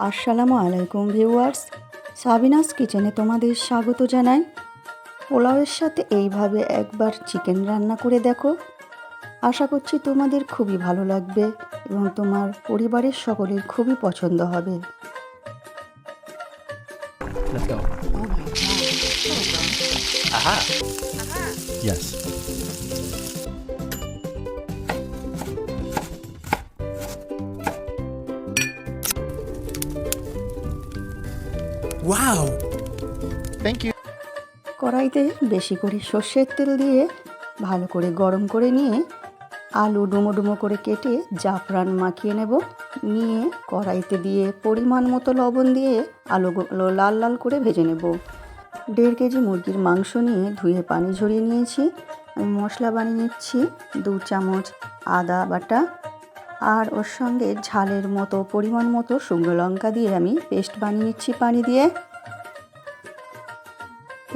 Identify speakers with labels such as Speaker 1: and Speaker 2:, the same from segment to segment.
Speaker 1: আসসালামু আলাইকুম viewers Sabinus কিচেনে তোমাদের স্বাগত জানাই পোলাওয়ের সাথে এইভাবে একবার চিকেন রান্না করে দেখো আশা করছি তোমাদের খুবই ভালো লাগবে এবং তোমার পরিবারের সকলের খুবই পছন্দ হবে
Speaker 2: Let's go.
Speaker 1: Oh
Speaker 2: Aha. Yes. Wow. Thank you.
Speaker 1: কড়াইতে বেশি করে সর্ষের তেল দিয়ে ভালো করে গরম করে নিয়ে আলু ডুমো ডুমো করে কেটে জাফরান মাখিয়ে নেব নিয়ে কড়াইতে দিয়ে পরিমাণ মতো লবণ দিয়ে আলুগুলো লাল লাল করে ভেজে নেব দেড় কেজি মুরগির মাংস নিয়ে ধুয়ে পানি ঝরিয়ে নিয়েছি আমি মশলা বানিয়ে নিচ্ছি দু চামচ আদা বাটা আর ওর সঙ্গে ঝালের মতো, পরিমাণ মতো শুকনো লঙ্কা দিয়ে আমি পেস্ট বানিয়ে নিচ্ছি পানি দিয়ে।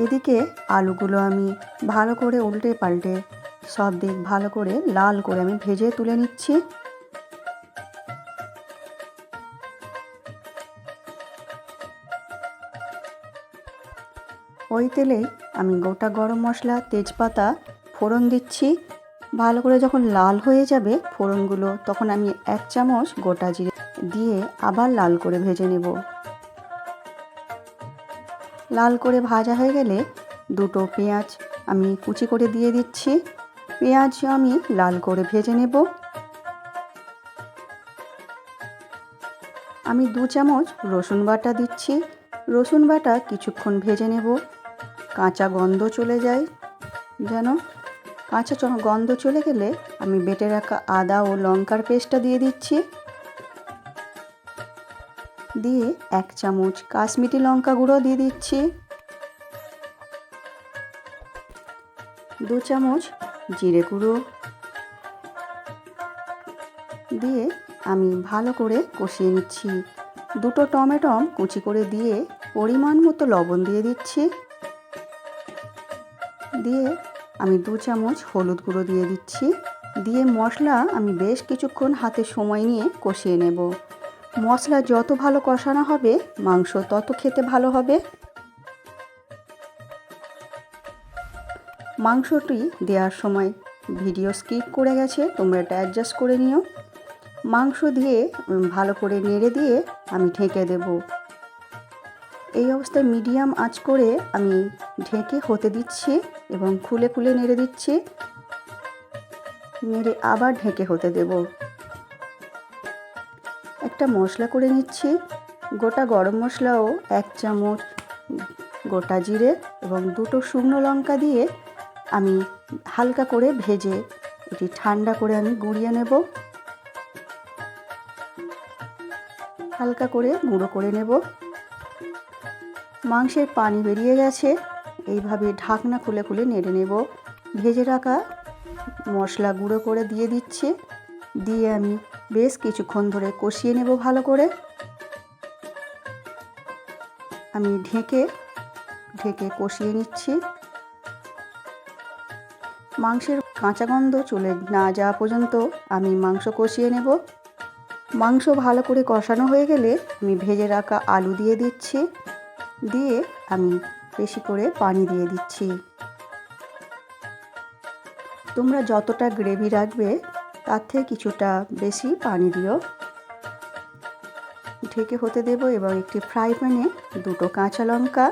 Speaker 1: এদিকে আলুগুলো আমি ভালো করে উল্টে পাল্টে, সব দিক ভালো করে লাল করে আমি ভেজে তুলে নিচ্ছি। ওই তেলেই আমি গোটা গরম মশলা, তেজপাতা, ফোড়ন দিচ্ছি। ভালো করে যখন লাল হয়ে যাবে ফোড়নগুলো, তখন আমি এক চামচ গোটা জিরে দিয়ে আবার লাল করে ভেজে নেব। লাল করে ভাজা হয়ে গেলে দুটো পেঁয়াজ আমি কুচি করে দিয়ে দিচ্ছি। পেঁয়াজ আমি লাল করে ভেজে নেব। আমি দু চামচ রসুন বাটা দিচ্ছি। রসুন বাটা কিছুক্ষণ ভেজে নেব। কাঁচা গন্ধ চলে যায় যেন কাঁচা গন্ধ চলে গেলে আমি বেটে রাখা আদা ও লঙ্কার পেস্টটা দিয়ে দিচ্ছি। দিয়ে এক চামচ কাশ্মীরি লঙ্কা গুঁড়ো দিয়ে দিচ্ছি। দু চামচ জিরে গুঁড়ো। দিয়ে আমি ভালো করে কষিয়ে নিচ্ছি। দুটো টমেটম কুচি করে দিয়ে পরিমাণ মতো লবণ দিয়ে দিচ্ছি। দিয়ে আমি দু চামচ হলুদ গুঁড়ো দিয়ে দিচ্ছি। দিয়ে মশলা আমি বেশ কিছুক্ষণ হাতে সময় নিয়ে কষিয়ে নেব। মশলা যত ভালো কষানো হবে, মাংস তত খেতে ভালো হবে। মাংসটি দেওয়ার সময় ভিডিও স্কিপ করে গেছে, তোমরা এটা অ্যাডজাস্ট করে নিও। মাংস দিয়ে ভালো করে নেড়ে দিয়ে আমি ঢেকে দেব। এই অবস্থায় মিডিয়াম আঁচ করে আমি ঢেকে হতে দিচ্ছি এবং খুলে খুলে নেড়ে দিচ্ছি। নেড়ে আবার ঢেকে হতে দেবো। একটা মশলা করে নিচ্ছি। গোটা গরম মশলাও এক চামচ গোটা জিরে এবং দুটো শুকনো লঙ্কা দিয়ে আমি হালকা করে ভেজে এটি ঠান্ডা করে আমি গুঁড়িয়ে নেব। হালকা করে গুঁড়ো করে নেব। মাংসের পানি বেরিয়ে গেছে। এইভাবে ঢাকনা খুলে খুলে নেড়ে নেব। ভেজে রাখা মশলা গুঁড়ো করে দিয়ে দিচ্ছি। দিয়ে আমি বেশ কিছুক্ষণ ধরে কষিয়ে নেব ভালো করে। আমি ঢেকে ঢেকে কষিয়ে নিচ্ছি। মাংসের কাঁচা গন্ধ চলে না যাওয়া পর্যন্ত আমি মাংস কষিয়ে নেব। মাংস ভালো করে কষানো হয়ে গেলে আমি ভেজে রাখা আলু দিয়ে দিচ্ছি। দিয়ে আমি বেশি করে পানি দিয়ে দিচ্ছি। তোমরা যতটা গ্রেভি রাখবে, তার থেকে কিছুটা বেশি পানি দিও। ঢেকে হতে দেব এবং একটি ফ্রাই প্যানে দুটো কাঁচা লঙ্কা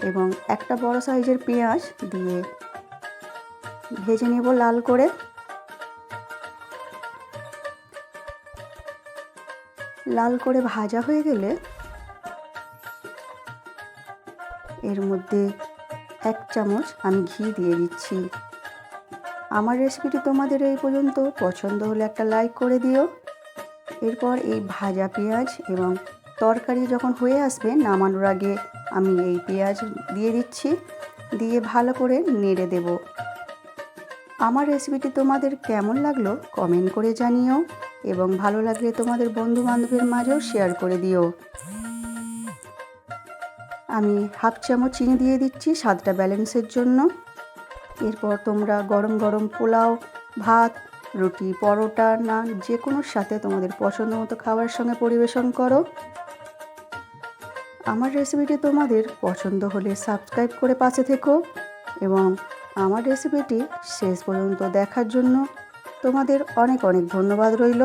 Speaker 1: এবং একটা বড় সাইজের পেঁয়াজ দিয়ে ভেজে নেব লাল করে। লাল করে ভাজা হয়ে গেলে এর মধ্যে এক চামচ আমি ঘি দিয়ে দিচ্ছি। আমার রেসিপিটি তোমাদের এই পর্যন্ত পছন্দ হলে একটা লাইক করে দিও। এরপর এই ভাজা পেঁয়াজ এবং তরকারি যখন হয়ে আসবে, নামানোর আগে আমি এই পেঁয়াজ দিয়ে দিচ্ছি। দিয়ে ভালো করে নেড়ে দেব। আমার রেসিপিটি তোমাদের কেমন লাগল কমেন্ট করে জানিও এবং ভালো লাগলে তোমাদের বন্ধু বান্ধবের মাঝেও শেয়ার করে দিও। আমি হাফ চামচ চিনি দিয়ে দিচ্ছি স্বাদটা ব্যালেন্সের জন্য। এরপর তোমরা গরম গরম পোলাও, ভাত, রুটি, পরোটা, নান, যে কোনোর সাথে তোমাদের পছন্দ মতো খাবারের সঙ্গে পরিবেশন করো। আমার রেসিপিটি তোমাদের পছন্দ হলে সাবস্ক্রাইব করে পাশে থেকো এবং আমার রেসিপিটি শেষ পর্যন্ত দেখার জন্য তোমাদের অনেক অনেক ধন্যবাদ রইল।